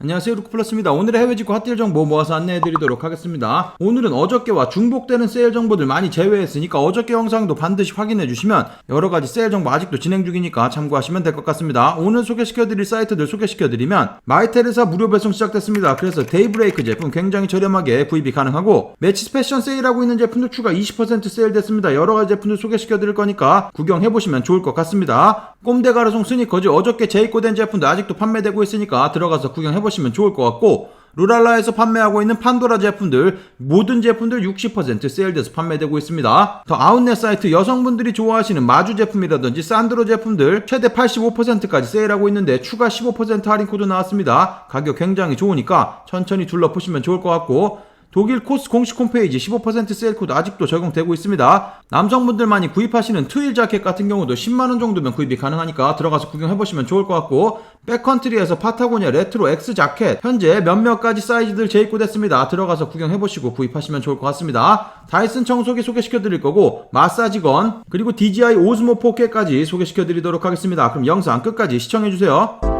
안녕하세요 루크플러스입니다. 오늘의 해외 직구 핫딜 정보 모아서 안내해드리도록 하겠습니다. 오늘은 어저께와 중복되는 세일 정보들 많이 제외했으니까 어저께 영상도 반드시 확인해주시면 여러가지 세일 정보 아직도 진행 중이니까 참고하시면 될 것 같습니다. 오늘 소개시켜드릴 사이트들 소개시켜드리면 마이테르사 무료 배송 시작됐습니다. 그래서 데이브레이크 제품 굉장히 저렴하게 구입이 가능하고 매치 패션 세일하고 있는 제품도 추가 20% 세일됐습니다. 여러가지 제품들 소개시켜드릴 거니까 구경해보시면 좋을 것 같습니다. 꼼데가르송 스니커즈 어저께 재입고된 제품도 아직도 판매되고 있으니까 들어가서 구경해보시면 좋을 것 같고 루랄라에서 판매하고 있는 판도라 제품들 모든 제품들 60% 세일돼서 판매되고 있습니다. 더 아웃렛 사이트 여성분들이 좋아하시는 마주 제품이라든지 산드로 제품들 최대 85%까지 세일하고 있는데 추가 15% 할인 코드 나왔습니다. 가격 굉장히 좋으니까 천천히 둘러보시면 좋을 것 같고 독일 코스 공식 홈페이지 15% 세일 코드 아직도 적용되고 있습니다. 남성분들만이 구입하시는 트윌 자켓 같은 경우도 10만원 정도면 구입이 가능하니까 들어가서 구경해보시면 좋을 것 같고 백컨트리에서 파타고니아 레트로 X 자켓 현재 몇몇 가지 사이즈들 재입고됐습니다. 들어가서 구경해보시고 구입하시면 좋을 것 같습니다. 다이슨 청소기 소개시켜드릴 거고 마사지건 그리고 DJI 오즈모 4K까지 소개시켜드리도록 하겠습니다. 그럼 영상 끝까지 시청해주세요.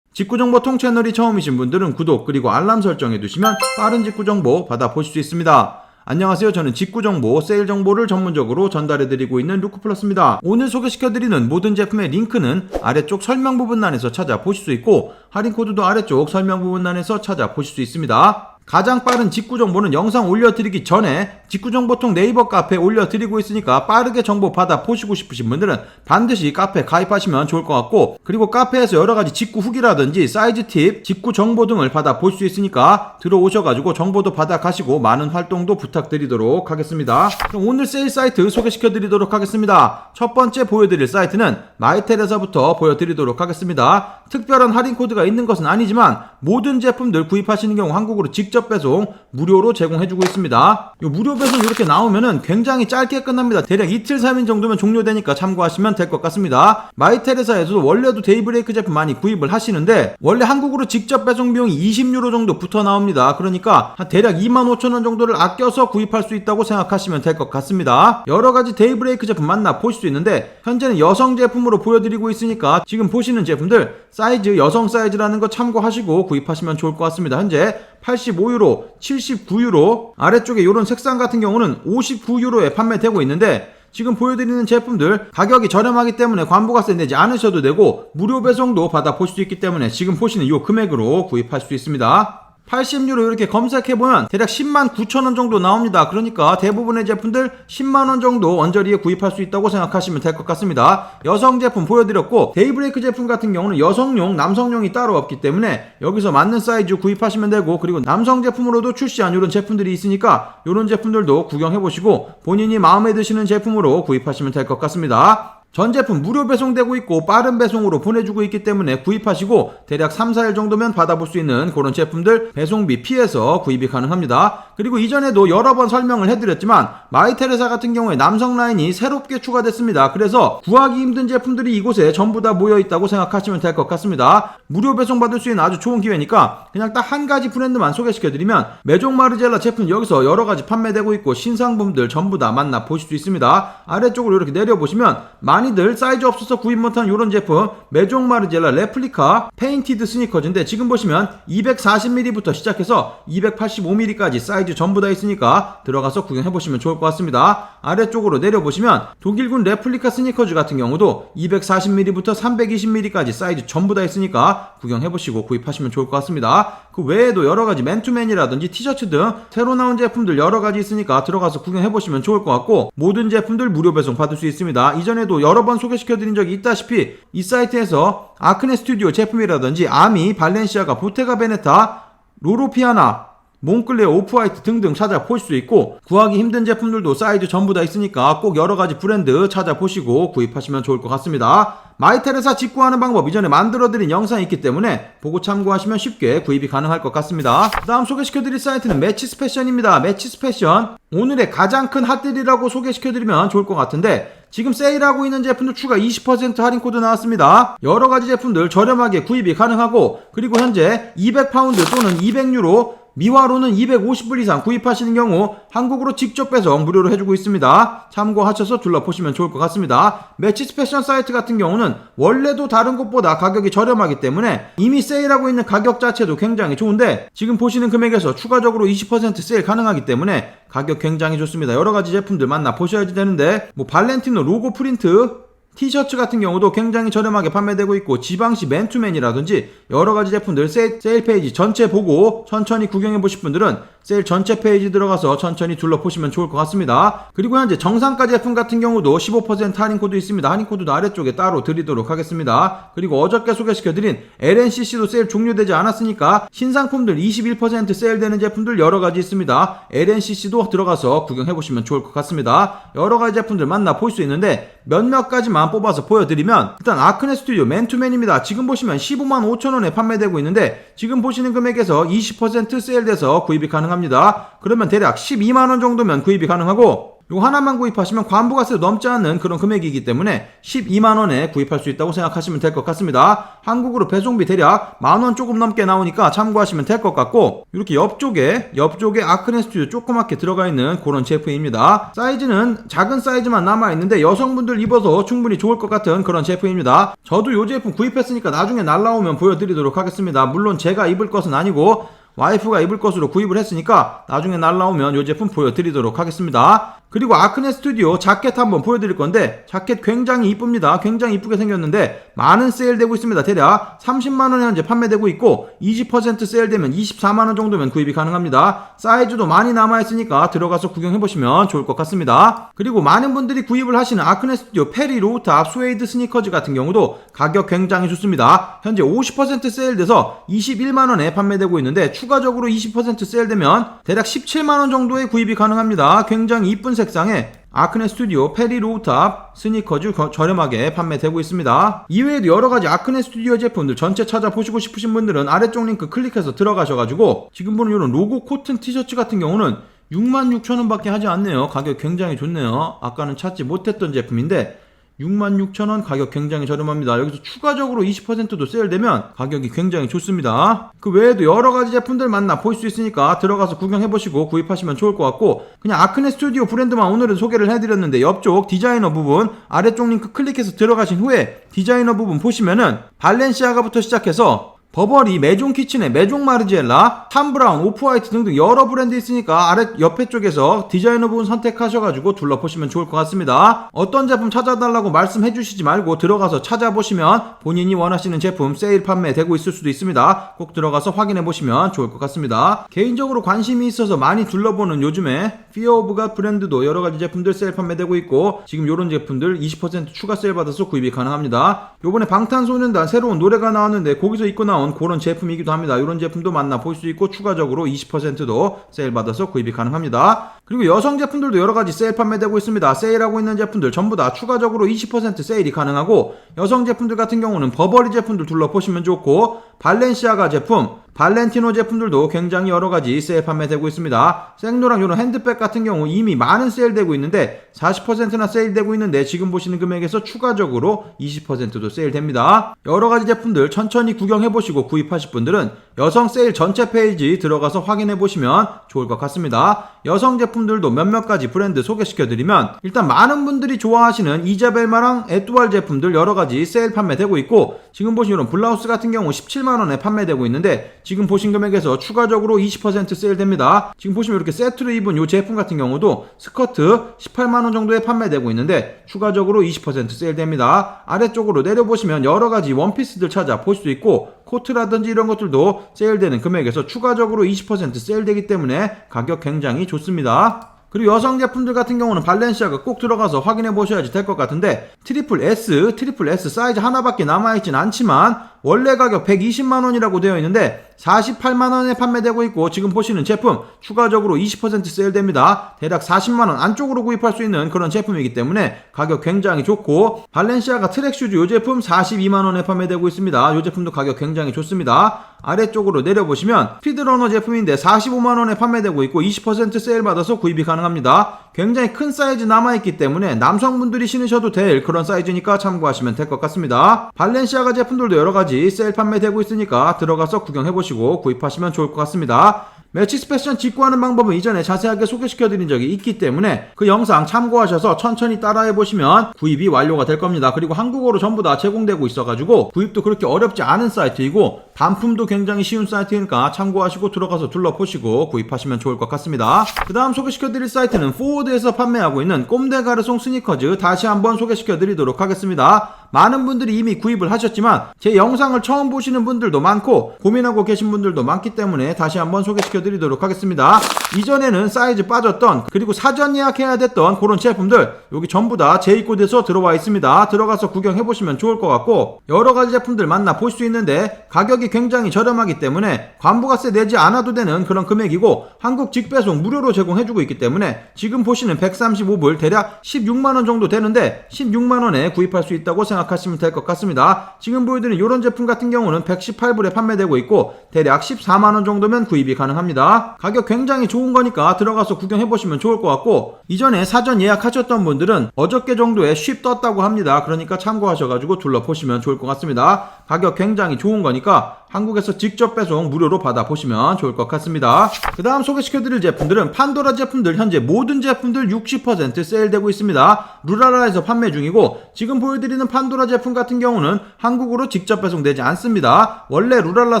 직구정보 통 채널이 처음이신 분들은 구독 그리고 알람 설정해 두시면 빠른 직구정보 받아보실 수 있습니다. 안녕하세요. 저는 직구정보, 세일 정보를 전문적으로 전달해드리고 있는 루크플러스입니다. 오늘 소개시켜드리는 모든 제품의 링크는 아래쪽 설명 부분란에서 찾아보실 수 있고 할인 코드도 아래쪽 설명 부분란에서 찾아보실 수 있습니다. 가장 빠른 직구 정보는 영상 올려드리기 전에 직구 정보통 네이버 카페에 올려드리고 있으니까 빠르게 정보 받아 보시고 싶으신 분들은 반드시 카페 가입하시면 좋을 것 같고 그리고 카페에서 여러 가지 직구 후기라든지 사이즈 팁, 직구 정보 등을 받아 볼 수 있으니까 들어오셔가지고 정보도 받아 가시고 많은 활동도 부탁드리도록 하겠습니다. 그럼 오늘 세일 사이트 소개시켜 드리도록 하겠습니다. 첫 번째 보여드릴 사이트는 마이텔에서부터 보여드리도록 하겠습니다. 특별한 할인 코드가 있는 것은 아니지만 모든 제품들 구입하시는 경우 한국으로 직접 배송 무료로 제공해주고 있습니다. 이 무료 배송 이렇게 나오면은 굉장히 짧게 끝납니다. 대략 이틀 3일 정도면 종료되니까 참고하시면 될 것 같습니다. 마이테레사에서도 원래도 데이브레이크 제품 많이 구입을 하시는데 원래 한국으로 직접 배송 비용이 20유로 정도 붙어 나옵니다. 그러니까 한 대략 25,000원 정도를 아껴서 구입할 수 있다고 생각하시면 될 것 같습니다. 여러 가지 데이브레이크 제품 만나 보실 수 있는데 현재는 여성 제품으로 보여드리고 있으니까 지금 보시는 제품들 사이즈 여성 사이즈라는 거 참고하시고 구입하시면 좋을 것 같습니다. 현재 85유로, 79유로, 아래쪽에 이런 색상 같은 경우는 59유로에 판매되고 있는데 지금 보여드리는 제품들 가격이 저렴하기 때문에 관부가세 내지 않으셔도 되고 무료 배송도 받아 보실 수 있기 때문에 지금 보시는 이 금액으로 구입할 수 있습니다. 80유로 이렇게 검색해보면 대략 10만 9천원 정도 나옵니다. 그러니까 대부분의 제품들 10만원 정도 원저리에 구입할 수 있다고 생각하시면 될 것 같습니다. 여성 제품 보여드렸고 데이브레이크 제품 같은 경우는 여성용, 남성용이 따로 없기 때문에 여기서 맞는 사이즈 구입하시면 되고 그리고 남성 제품으로도 출시한 이런 제품들이 있으니까 이런 제품들도 구경해보시고 본인이 마음에 드시는 제품으로 구입하시면 될 것 같습니다. 전 제품 무료 배송되고 있고 빠른 배송으로 보내주고 있기 때문에 구입하시고 대략 3, 4일 정도면 받아볼 수 있는 그런 제품들 배송비 피해서 구입이 가능합니다. 그리고 이전에도 여러 번 설명을 해드렸지만 마이테레사 같은 경우에 남성 라인이 새롭게 추가됐습니다. 그래서 구하기 힘든 제품들이 이곳에 전부 다 모여 있다고 생각하시면 될 것 같습니다. 무료 배송 받을 수 있는 아주 좋은 기회니까 그냥 딱 한 가지 브랜드만 소개시켜드리면 메종 마르젤라 제품 여기서 여러 가지 판매되고 있고 신상품들 전부 다 만나 보실 수 있습니다. 아래쪽으로 이렇게 내려 보시면 많이 들 사이즈 없어서 구입 못한 이런 제품 메종 마르젤라 레플리카 페인티드 스니커즈인데 지금 보시면 240mm부터 시작해서 285mm까지 사이즈 전부 다 있으니까 들어가서 구경해보시면 좋을 것 같습니다. 아래쪽으로 내려보시면 독일군 레플리카 스니커즈 같은 경우도 240mm부터 320mm까지 사이즈 전부 다 있으니까 구경해보시고 구입하시면 좋을 것 같습니다. 그 외에도 여러 가지 맨투맨이라든지 티셔츠 등 새로 나온 제품들 여러 가지 있으니까 들어가서 구경해보시면 좋을 것 같고 모든 제품들 무료 배송 받을 수 있습니다. 이전에도 여러 번 소개시켜드린 적이 있다시피 이 사이트에서 아크네 스튜디오 제품이라든지 아미, 발렌시아가, 보테가 베네타, 로로피아나 몽클레 오프화이트 등등 찾아보실 수 있고 구하기 힘든 제품들도 사이즈 전부 다 있으니까 꼭 여러 가지 브랜드 찾아보시고 구입하시면 좋을 것 같습니다. 마이테레사 직구하는 방법 이전에 만들어드린 영상이 있기 때문에 보고 참고하시면 쉽게 구입이 가능할 것 같습니다. 그 다음 소개시켜드릴 사이트는 매치스 패션입니다. 매치스 패션 오늘의 가장 큰 핫딜이라고 소개시켜드리면 좋을 것 같은데 지금 세일하고 있는 제품들 추가 20% 할인 코드 나왔습니다. 여러 가지 제품들 저렴하게 구입이 가능하고 그리고 현재 200파운드 또는 200유로 미화로는 250불 이상 구입하시는 경우 한국으로 직접 배송 무료로 해주고 있습니다. 참고하셔서 둘러보시면 좋을 것 같습니다. 매치스 패션 사이트 같은 경우는 원래도 다른 곳보다 가격이 저렴하기 때문에 이미 세일하고 있는 가격 자체도 굉장히 좋은데 지금 보시는 금액에서 추가적으로 20% 세일 가능하기 때문에 가격 굉장히 좋습니다. 여러 가지 제품들 만나 보셔야지 되는데 뭐 발렌티노 로고 프린트 티셔츠 같은 경우도 굉장히 저렴하게 판매되고 있고 지방시 맨투맨이라든지 여러 가지 제품들 세일, 세일 페이지 전체 보고 천천히 구경해 보실 분들은 세일 전체 페이지 들어가서 천천히 둘러보시면 좋을 것 같습니다. 그리고 현재 정상가 제품 같은 경우도 15% 할인 코드 있습니다. 할인 코드도 아래쪽에 따로 드리도록 하겠습니다. 그리고 어저께 소개시켜드린 LNCC도 세일 종료되지 않았으니까 신상품들 21% 세일되는 제품들 여러 가지 있습니다. LNCC도 들어가서 구경해 보시면 좋을 것 같습니다. 여러 가지 제품들 만나 볼 수 있는데 몇몇 가지만 뽑아서 보여드리면 일단 아크네 스튜디오 맨투맨입니다. 지금 보시면 15만 5천원에 판매되고 있는데 지금 보시는 금액에서 20% 세일돼서 구입이 가능 합니다. 그러면 대략 12만원 정도면 구입이 가능하고 요 하나만 구입하시면 관부가세 넘지 않는 그런 금액이기 때문에 12만원에 구입할 수 있다고 생각하시면 될 것 같습니다. 한국으로 배송비 대략 만원 조금 넘게 나오니까 참고하시면 될 것 같고 이렇게 옆쪽에 옆쪽에 아크네 스튜디오 조그맣게 들어가 있는 그런 제품입니다. 사이즈는 작은 사이즈만 남아 있는데 여성분들 입어서 충분히 좋을 것 같은 그런 제품입니다. 저도 요 제품 구입했으니까 나중에 날라오면 보여드리도록 하겠습니다. 물론 제가 입을 것은 아니고 와이프가 입을 것으로 구입을 했으니까 나중에 날라오면 이 제품 보여드리도록 하겠습니다. 그리고 아크네 스튜디오 자켓 한번 보여드릴 건데 자켓 굉장히 이쁩니다. 굉장히 이쁘게 생겼는데 많은 세일되고 있습니다. 대략 30만원에 현재 판매되고 있고 20% 세일되면 24만원 정도면 구입이 가능합니다. 사이즈도 많이 남아있으니까 들어가서 구경해보시면 좋을 것 같습니다. 그리고 많은 분들이 구입을 하시는 아크네 스튜디오 페리 로우탑 스웨이드 스니커즈 같은 경우도 가격 굉장히 좋습니다. 현재 50% 세일돼서 21만원에 판매되고 있는데 추가적으로 20% 세일되면 대략 17만원 정도의 구입이 가능합니다. 굉장히 이쁜 색상에 아크네 스튜디오 페리 로우탑 스니커즈 거- 저렴하게 판매되고 있습니다. 이외에도 여러가지 아크네 스튜디오 제품들 전체 찾아보시고 싶으신 분들은 아래쪽 링크 클릭해서 들어가셔가지고 지금 보는 이런 로고 코튼 티셔츠 같은 경우는 66,000원 밖에 하지 않네요. 가격 굉장히 좋네요. 아까는 찾지 못했던 제품인데 66,000원 가격 굉장히 저렴합니다. 여기서 추가적으로 20%도 세일되면 가격이 굉장히 좋습니다. 그 외에도 여러 가지 제품들 만나 볼 수 있으니까 들어가서 구경해보시고 구입하시면 좋을 것 같고 그냥 아크네 스튜디오 브랜드만 오늘은 소개를 해드렸는데 옆쪽 디자이너 부분 아래쪽 링크 클릭해서 들어가신 후에 디자이너 부분 보시면은 발렌시아가부터 시작해서 버버리, 메종 키친의 메종 마르지엘라, 탐브라운, 오프화이트 등등 여러 브랜드 있으니까 아래 옆에 쪽에서 디자이너 부분 선택하셔가지고 둘러보시면 좋을 것 같습니다. 어떤 제품 찾아달라고 말씀해 주시지 말고 들어가서 찾아보시면 본인이 원하시는 제품 세일 판매되고 있을 수도 있습니다. 꼭 들어가서 확인해 보시면 좋을 것 같습니다. 개인적으로 관심이 있어서 많이 둘러보는 요즘에 피어 오브 갓 브랜드도 여러 가지 제품들 세일 판매되고 있고 지금 이런 제품들 20% 추가 세일 받아서 구입이 가능합니다. 요번에 방탄소년단 새로운 노래가 나왔는데 거기서 입고 나온 그런 제품이기도 합니다. 이런 제품도 만나 볼 수 있고 추가적으로 20%도 세일 받아서 구입이 가능합니다. 그리고 여성 제품들도 여러 가지 세일 판매되고 있습니다. 세일하고 있는 제품들 전부 다 추가적으로 20% 세일이 가능하고 여성 제품들 같은 경우는 버버리 제품들 둘러보시면 좋고 발렌시아가 제품 발렌티노 제품들도 굉장히 여러 가지 세일 판매되고 있습니다. 생노랑 이런 핸드백 같은 경우 이미 많은 세일되고 있는데 40%나 세일되고 있는데 지금 보시는 금액에서 추가적으로 20%도 세일됩니다. 여러 가지 제품들 천천히 구경해 보시고 구입하실 분들은 여성 세일 전체 페이지 들어가서 확인해 보시면 좋을 것 같습니다. 여성 제품들도 몇몇 가지 브랜드 소개시켜 드리면 일단 많은 분들이 좋아하시는 이자벨마랑 에뚜알 제품들 여러 가지 세일 판매되고 있고 지금 보시는 이런 블라우스 같은 경우 17만 원에 판매되고 있는데 지금 보신 금액에서 추가적으로 20% 세일됩니다. 지금 보시면 이렇게 세트로 입은 이 제품 같은 경우도 스커트 18만 원 정도에 판매되고 있는데 추가적으로 20% 세일됩니다. 아래쪽으로 내려보시면 여러 가지 원피스들 찾아 볼 수 있고 코트라든지 이런 것들도 세일되는 금액에서 추가적으로 20% 세일되기 때문에 가격 굉장히 좋습니다. 그리고 여성 제품들 같은 경우는 발렌시아가 꼭 들어가서 확인해 보셔야지 될 것 같은데 트리플 S, 트리플 S 사이즈 하나밖에 남아있진 않지만 원래 가격 120만원이라고 되어 있는데 48만원에 판매되고 있고 지금 보시는 제품 추가적으로 20% 세일됩니다. 대략 40만원 안쪽으로 구입할 수 있는 그런 제품이기 때문에 가격 굉장히 좋고 발렌시아가 트랙 슈즈 이 제품 42만원에 판매되고 있습니다. 이 제품도 가격 굉장히 좋습니다. 아래쪽으로 내려보시면 피드러너 제품인데 45만원에 판매되고 있고 20% 세일 받아서 구입이 가능합니다. 굉장히 큰 사이즈 남아있기 때문에 남성분들이 신으셔도 될 그런 사이즈니까 참고하시면 될 것 같습니다. 발렌시아가 제품들도 여러가지 세일 판매되고 있으니까 들어가서 구경해보시고 구입하시면 좋을 것 같습니다. 매치 스 패션 직구하는 방법은 이전에 자세하게 소개시켜드린 적이 있기 때문에 그 영상 참고하셔서 천천히 따라해보시면 구입이 완료가 될 겁니다. 그리고 한국어로 전부 다 제공되고 있어가지고 구입도 그렇게 어렵지 않은 사이트이고 반품도 굉장히 쉬운 사이트니까 참고하시고 들어가서 둘러보시고 구입하시면 좋을 것 같습니다. 그 다음 소개시켜드릴 사이트는 포워드에서 판매하고 있는 꼼데 가르송 스니커즈 다시 한번 소개시켜드리도록 하겠습니다. 많은 분들이 이미 구입을 하셨지만 제 영상을 처음 보시는 분들도 많고 고민하고 계신 분들도 많기 때문에 다시 한번 소개시켜 드리도록 하겠습니다. 이전에는 사이즈 빠졌던 그리고 사전 예약해야 됐던 그런 제품들 여기 전부 다 제2곳에서 들어와 있습니다. 들어가서 구경해 보시면 좋을 것 같고 여러 가지 제품들 만나 볼 수 있는데 가격이 굉장히 저렴하기 때문에 관부가세 내지 않아도 되는 그런 금액이고 한국 직배송 무료로 제공해주고 있기 때문에 지금 보시는 135불 대략 16만원 정도 되는데 16만원에 구입할 수 있다고 생각 하시면 될 것 같습니다. 지금 보여드린 이런 제품 같은 경우는 118불에 판매되고 있고 대략 14만원 정도면 구입이 가능합니다. 가격 굉장히 좋은 거니까 들어가서 구경해보시면 좋을 것 같고 이전에 사전 예약하셨던 분들은 어저께 정도에 쉽 떴다고 합니다. 그러니까 참고하셔가지고 둘러보시면 좋을 것 같습니다. 가격 굉장히 좋은 거니까 한국에서 직접 배송 무료로 받아보시면 좋을 것 같습니다. 그 다음 소개시켜드릴 제품들은 판도라 제품들 현재 모든 제품들 60% 세일되고 있습니다. 루라라에서 판매 중이고 지금 보여드리는 판도라 제품 같은 경우는 한국으로 직접 배송되지 않습니다. 원래 루랄라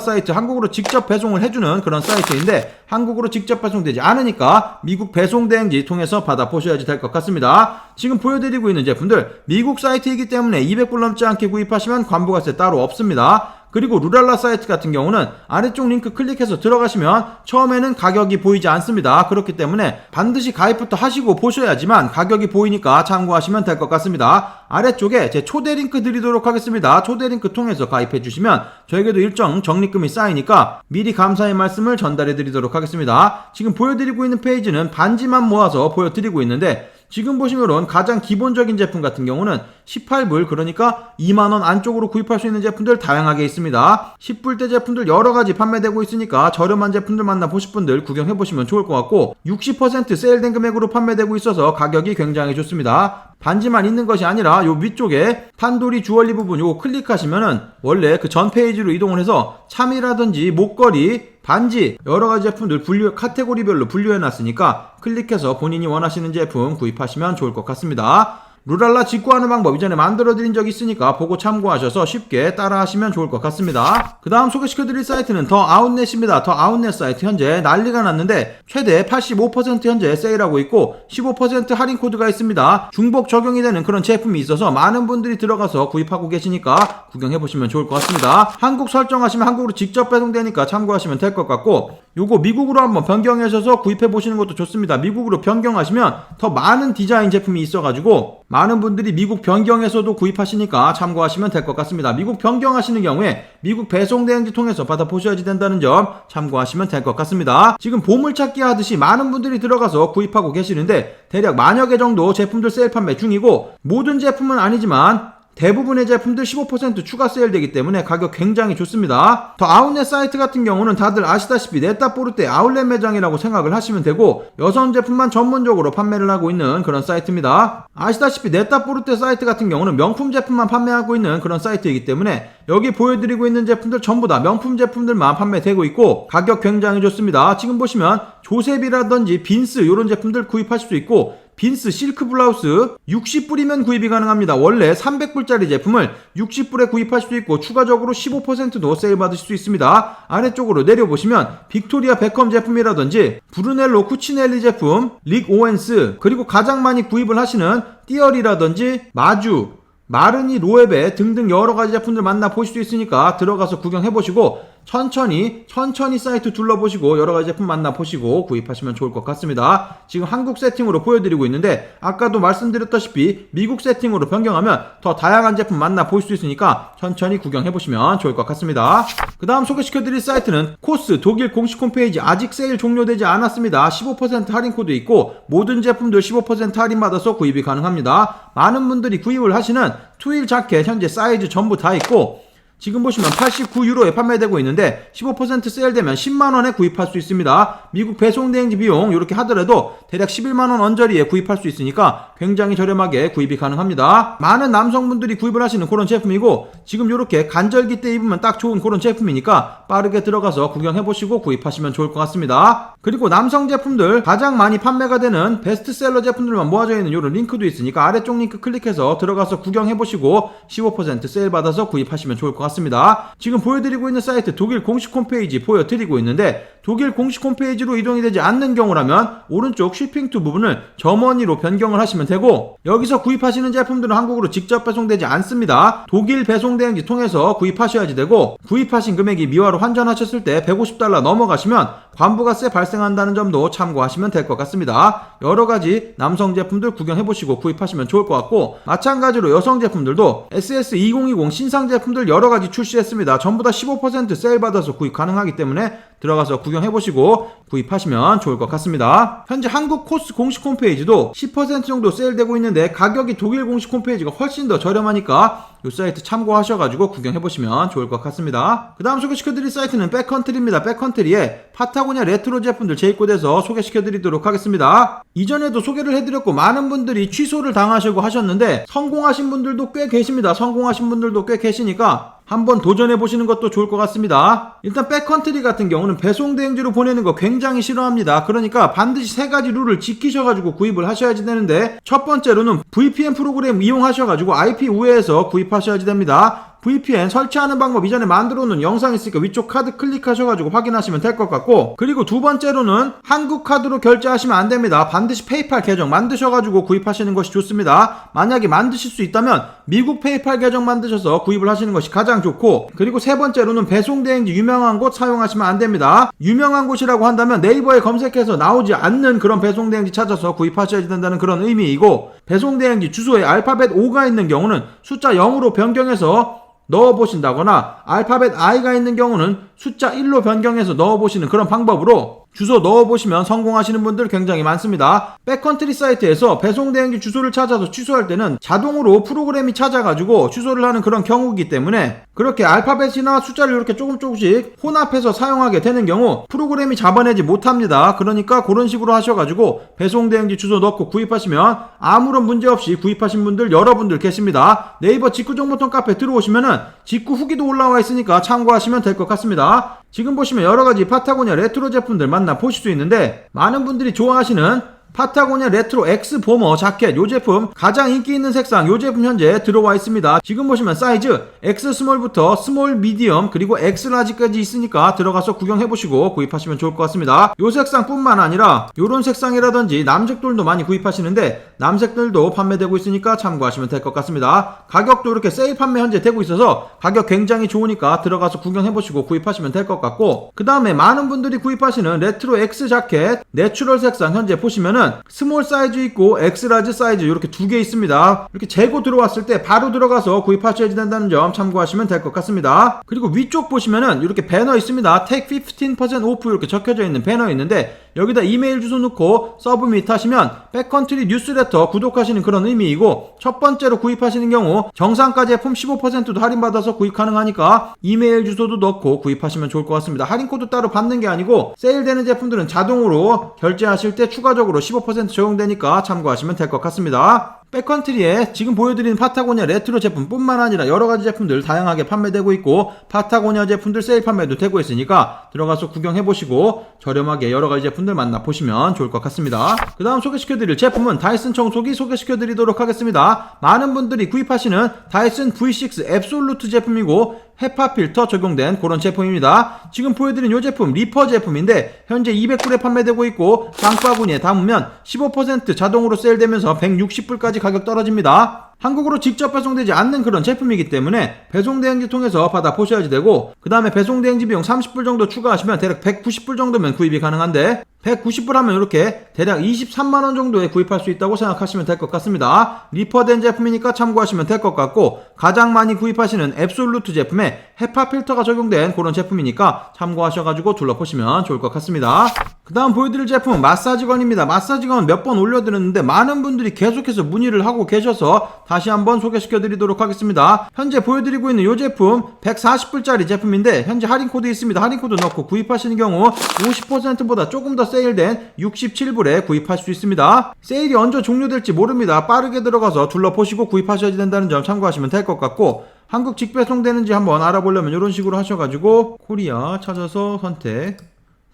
사이트 한국으로 직접 배송을 해주는 그런 사이트인데 한국으로 직접 배송되지 않으니까 미국 배송 대행지 통해서 받아보셔야지 될 것 같습니다. 지금 보여드리고 있는 제품들 미국 사이트이기 때문에 200불 넘지 않게 구입하시면 관부가세 따로 없습니다. 그리고 루랄라 사이트 같은 경우는 아래쪽 링크 클릭해서 들어가시면 처음에는 가격이 보이지 않습니다. 그렇기 때문에 반드시 가입부터 하시고 보셔야지만 가격이 보이니까 참고하시면 될 것 같습니다. 아래쪽에 제 초대 링크 드리도록 하겠습니다. 초대 링크 통해서 가입해 주시면 저에게도 일정 적립금이 쌓이니까 미리 감사의 말씀을 전달해 드리도록 하겠습니다. 지금 보여드리고 있는 페이지는 반지만 모아서 보여드리고 있는데 지금 보시면 가장 기본적인 제품 같은 경우는 18불 그러니까 2만원 안쪽으로 구입할 수 있는 제품들 다양하게 있습니다. 10불대 제품들 여러가지 판매되고 있으니까 저렴한 제품들 만나보실 분들 구경해보시면 좋을 것 같고 60% 세일된 금액으로 판매되고 있어서 가격이 굉장히 좋습니다. 반지만 있는 것이 아니라 요 위쪽에 판도리 주얼리 부분 요거 클릭하시면은 원래 그 전 페이지로 이동을 해서 참이라든지 목걸이 반지 여러 가지 제품들 분류 카테고리별로 분류해 놨으니까 클릭해서 본인이 원하시는 제품 구입하시면 좋을 것 같습니다. 루랄라 직구하는 방법 이전에 만들어 드린 적이 있으니까 보고 참고하셔서 쉽게 따라 하시면 좋을 것 같습니다. 그 다음 소개시켜 드릴 사이트는 더 아웃넷입니다. 더 아웃넷 사이트 현재 난리가 났는데 최대 85% 현재 세일하고 있고 15% 할인 코드가 있습니다. 중복 적용이 되는 그런 제품이 있어서 많은 분들이 들어가서 구입하고 계시니까 구경해 보시면 좋을 것 같습니다. 한국 설정하시면 한국으로 직접 배송되니까 참고하시면 될 것 같고 요거 미국으로 한번 변경하셔서 구입해 보시는 것도 좋습니다. 미국으로 변경하시면 더 많은 디자인 제품이 있어가지고 많은 분들이 미국 변경에서도 구입하시니까 참고하시면 될 것 같습니다. 미국 변경하시는 경우에 미국 배송 대행지 통해서 받아보셔야지 된다는 점 참고하시면 될 것 같습니다. 지금 보물찾기 하듯이 많은 분들이 들어가서 구입하고 계시는데 대략 만여 개 정도 제품들 세일 판매 중이고 모든 제품은 아니지만 대부분의 제품들 15% 추가 세일되기 때문에 가격 굉장히 좋습니다. 더 아웃렛 사이트 같은 경우는 다들 아시다시피 네타포르테 아울렛 매장이라고 생각을 하시면 되고 여성 제품만 전문적으로 판매를 하고 있는 그런 사이트입니다. 아시다시피 네타포르테 사이트 같은 경우는 명품 제품만 판매하고 있는 그런 사이트이기 때문에 여기 보여드리고 있는 제품들 전부 다 명품 제품들만 판매되고 있고 가격 굉장히 좋습니다. 지금 보시면 조셉이라든지 빈스 이런 제품들 구입하실 수 있고 빈스 실크 블라우스 60불이면 구입이 가능합니다. 원래 300불짜리 제품을 60불에 구입할 수 있고 추가적으로 15%도 세일 받으실 수 있습니다. 아래쪽으로 내려보시면 빅토리아 베컴 제품이라든지 브루넬로 쿠치넬리 제품, 릭 오웬스 그리고 가장 많이 구입을 하시는 띠얼이라든지 마주 마르니 로에베 등등 여러 가지 제품들 만나 보실 수 있으니까 들어가서 구경해 보시고 천천히 천천히 사이트 둘러보시고 여러 가지 제품 만나 보시고 구입하시면 좋을 것 같습니다. 지금 한국 세팅으로 보여드리고 있는데 아까도 말씀드렸다시피 미국 세팅으로 변경하면 더 다양한 제품 만나 볼 수 있으니까 천천히 구경해 보시면 좋을 것 같습니다. 그 다음 소개시켜드릴 사이트는 코스 독일 공식 홈페이지 아직 세일 종료되지 않았습니다. 15% 할인 코드 있고 모든 제품들 15% 할인 받아서 구입이 가능합니다. 많은 분들이 구입을 하시는 투일 자켓 현재 사이즈 전부 다 있고 지금 보시면 89유로에 판매되고 있는데 15% 세일되면 10만원에 구입할 수 있습니다. 미국 배송 대행지 비용 이렇게 하더라도 대략 11만원 언저리에 구입할 수 있으니까 굉장히 저렴하게 구입이 가능합니다. 많은 남성분들이 구입을 하시는 그런 제품이고 지금 이렇게 간절기 때 입으면 딱 좋은 그런 제품이니까 빠르게 들어가서 구경해보시고 구입하시면 좋을 것 같습니다. 그리고 남성 제품들 가장 많이 판매가 되는 베스트셀러 제품들만 모아져 있는 이런 링크도 있으니까 아래쪽 링크 클릭해서 들어가서 구경해보시고 15% 세일 받아서 구입하시면 좋을 것 같습니다. 지금 보여드리고 있는 사이트 독일 공식 홈페이지 보여드리고 있는데 독일 공식 홈페이지로 이동이 되지 않는 경우라면 오른쪽 쉬핑 투 부분을 점원이로 변경을 하시면 되고 여기서 구입하시는 제품들은 한국으로 직접 배송되지 않습니다. 독일 배송 대행지 통해서 구입하셔야지 되고 구입하신 금액이 미화로 환전하셨을 때 150달러 넘어가시면 관부가세 발생한다는 점도 참고하시면 될 것 같습니다. 여러 가지 남성 제품들 구경해 보시고 구입하시면 좋을 것 같고 마찬가지로 여성 제품들도 SS2020 신상 제품들 여러 가지 출시했습니다. 전부 다 15% 세일 받아서 구입 가능하기 때문에 들어가서 구경해 보시고 구입하시면 좋을 것 같습니다. 현재 한국 코스 공식 홈페이지도 10% 정도 세일되고 있는데 가격이 독일 공식 홈페이지가 훨씬 더 저렴하니까 이 사이트 참고하셔가지고 구경해 보시면 좋을 것 같습니다. 그 다음 소개시켜드릴 사이트는 백컨트리입니다. 백컨트리에 파타고니아 레트로 제품들 재입고돼서 소개시켜드리도록 하겠습니다. 이전에도 소개를 해드렸고 많은 분들이 취소를 당하시고 하셨는데 성공하신 분들도 꽤 계십니다. 성공하신 분들도 꽤 계시니까 한번 도전해 보시는 것도 좋을 것 같습니다. 일단 백컨트리 같은 경우는 배송 대행지로 보내는 거 굉장히 싫어합니다. 그러니까 반드시 세 가지 룰을 지키셔가지고 구입을 하셔야지 되는데 첫 번째로는 VPN 프로그램 이용하셔가지고 IP 우회해서 구입하셔야지 됩니다. VPN 설치하는 방법 이전에 만들어 놓은 영상 있으니까 위쪽 카드 클릭하셔가지고 확인하시면 될 것 같고 그리고 두 번째로는 한국 카드로 결제하시면 안 됩니다. 반드시 페이팔 계정 만드셔가지고 구입하시는 것이 좋습니다. 만약에 만드실 수 있다면 미국 페이팔 계정 만드셔서 구입을 하시는 것이 가장 좋고 그리고 세 번째로는 배송 대행지 유명한 곳 사용하시면 안 됩니다. 유명한 곳이라고 한다면 네이버에 검색해서 나오지 않는 그런 배송 대행지 찾아서 구입하셔야 된다는 그런 의미이고 배송 대행지 주소에 알파벳 5가 있는 경우는 숫자 0으로 변경해서 넣어 보신다거나 알파벳 I가 있는 경우는 숫자 1로 변경해서 넣어 보시는 그런 방법으로 주소 넣어 보시면 성공하시는 분들 굉장히 많습니다. 백컨트리 사이트에서 배송 대행지 주소를 찾아서 취소할 때는 자동으로 프로그램이 찾아가지고 취소를 하는 그런 경우이기 때문에 그렇게 알파벳이나 숫자를 이렇게 조금 조금씩 혼합해서 사용하게 되는 경우 프로그램이 잡아내지 못합니다. 그러니까 그런 식으로 하셔가지고 배송 대행지 주소 넣고 구입하시면 아무런 문제 없이 구입하신 분들 여러분들 계십니다. 네이버 직구 정보통 카페 들어오시면은 직구 후기도 올라와 있으니까 참고하시면 될 것 같습니다. 지금 보시면 여러 가지 파타고니아 레트로 제품들 만나 보실 수 있는데 많은 분들이 좋아하시는 파타고니아 레트로 X 보머 자켓 요 제품 가장 인기 있는 색상 요 제품 현재 들어와 있습니다. 지금 보시면 사이즈 X 스몰부터 스몰 미디엄 그리고 X 라지까지 있으니까 들어가서 구경해 보시고 구입하시면 좋을 것 같습니다. 요 색상뿐만 아니라 요런 색상이라든지 남색들도 많이 구입하시는데 남색들도 판매되고 있으니까 참고하시면 될 것 같습니다. 가격도 이렇게 세일 판매 현재 되고 있어서 가격 굉장히 좋으니까 들어가서 구경해 보시고 구입하시면 될 것 같고 그 다음에 많은 분들이 구입하시는 레트로 X 자켓 내추럴 색상 현재 보시면은 스몰 사이즈 있고 엑스라지 사이즈 이렇게 두 개 있습니다. 이렇게 재고 들어왔을 때 바로 들어가서 구입하셔야 된다는 점 참고하시면 될 것 같습니다. 그리고 위쪽 보시면은 이렇게 배너 있습니다. Take 15% off 이렇게 적혀져 있는 배너 있는데 여기다 이메일 주소 넣고 서브밋 하시면 백컨트리 뉴스레터 구독하시는 그런 의미이고 첫 번째로 구입하시는 경우 정상가 제품 15%도 할인받아서 구입 가능하니까 이메일 주소도 넣고 구입하시면 좋을 것 같습니다. 할인 코드 따로 받는 게 아니고 세일되는 제품들은 자동으로 결제하실 때 추가적으로 15% 적용되니까 참고하시면 될 것 같습니다. 백컨트리에 지금 보여드리는 파타고니아 레트로 제품뿐만 아니라 여러 가지 제품들 다양하게 판매되고 있고 파타고니아 제품들 세일 판매도 되고 있으니까 들어가서 구경해 보시고 저렴하게 여러 가지 제품들 만나 보시면 좋을 것 같습니다. 그 다음 소개시켜드릴 제품은 다이슨 청소기 소개시켜드리도록 하겠습니다. 많은 분들이 구입하시는 다이슨 V6 앱솔루트 제품이고 헤파 필터 적용된 그런 제품입니다. 지금 보여드린 이 제품 리퍼 제품인데 현재 200불에 판매되고 있고 장바구니에 담으면 15% 자동으로 세일되면서 160불까지 가격 떨어집니다. 한국으로 직접 배송되지 않는 그런 제품이기 때문에 배송 대행지 통해서 받아 보셔야지 되고 그 다음에 배송 대행지 비용 30불 정도 추가하시면 대략 190불 정도면 구입이 가능한데 190불 하면 이렇게 대략 23만원 정도에 구입할 수 있다고 생각하시면 될 것 같습니다. 리퍼된 제품이니까 참고하시면 될 것 같고 가장 많이 구입하시는 앱솔루트 제품에 헤파 필터가 적용된 그런 제품이니까 참고하셔가지고 둘러보시면 좋을 것 같습니다. 그 다음 보여드릴 제품은 마사지건입니다. 마사지건 몇 번 올려드렸는데 많은 분들이 계속해서 문의를 하고 계셔서 다시 한번 소개시켜 드리도록 하겠습니다. 현재 보여드리고 있는 이 제품 140불짜리 제품인데 현재 할인 코드 있습니다. 할인 코드 넣고 구입하시는 경우 50%보다 조금 더 세일된 67불에 구입할 수 있습니다. 세일이 언제 종료될지 모릅니다. 빠르게 들어가서 둘러보시고 구입하셔야 된다는 점 참고하시면 될 것 같고 한국 직배송되는지 한번 알아보려면 이런 식으로 하셔가지고 코리아 찾아서 선택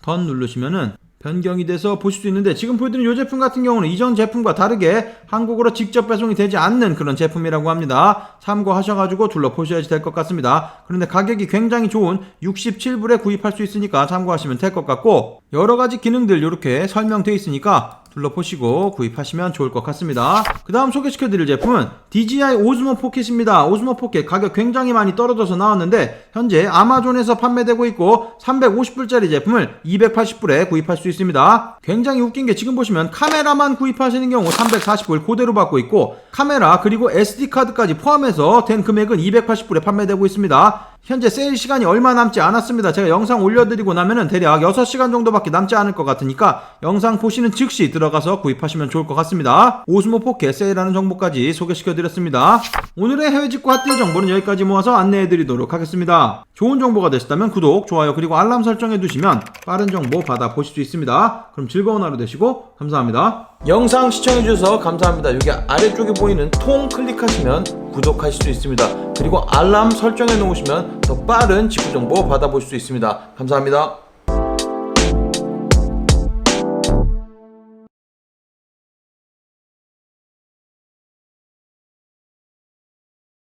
던 누르시면은 변경이 돼서 보실 수 있는데 지금 보여드린 이 제품 같은 경우는 이전 제품과 다르게 한국으로 직접 배송이 되지 않는 그런 제품이라고 합니다. 참고하셔가지고 둘러보셔야지 될 것 같습니다. 그런데 가격이 굉장히 좋은 67불에 구입할 수 있으니까 참고하시면 될 것 같고 여러 가지 기능들 이렇게 설명되어 있으니까 둘러보시고 구입하시면 좋을 것 같습니다. 그 다음 소개시켜드릴 제품은 DJI 오즈모 포켓입니다. 오즈모 포켓 가격 굉장히 많이 떨어져서 나왔는데 현재 아마존에서 판매되고 있고 350불짜리 제품을 280불에 구입할 수 있습니다. 굉장히 웃긴 게 지금 보시면 카메라만 구입하시는 경우 340불 그대로 받고 있고 카메라 그리고 SD카드까지 포함해서 된 금액은 280불에 판매되고 있습니다. 현재 세일 시간이 얼마 남지 않았습니다. 제가 영상 올려드리고 나면은 대략 6시간 정도밖에 남지 않을 것 같으니까 영상 보시는 즉시 들어가서 구입하시면 좋을 것 같습니다. 오스모 포켓 세일하는 정보까지 소개시켜드렸습니다. 오늘의 해외 직구 핫딜 정보는 여기까지 모아서 안내해드리도록 하겠습니다. 좋은 정보가 되셨다면 구독, 좋아요, 그리고 알람 설정해 두시면 빠른 정보 받아보실 수 있습니다. 그럼 즐거운 하루 되시고 감사합니다. 영상 시청해주셔서 감사합니다. 여기 아래쪽에 보이는 통 클릭하시면 구독하실 수 있습니다. 그리고 알람 설정해 놓으시면 더 빠른 직구 정보 받아보실 수 있습니다. 감사합니다.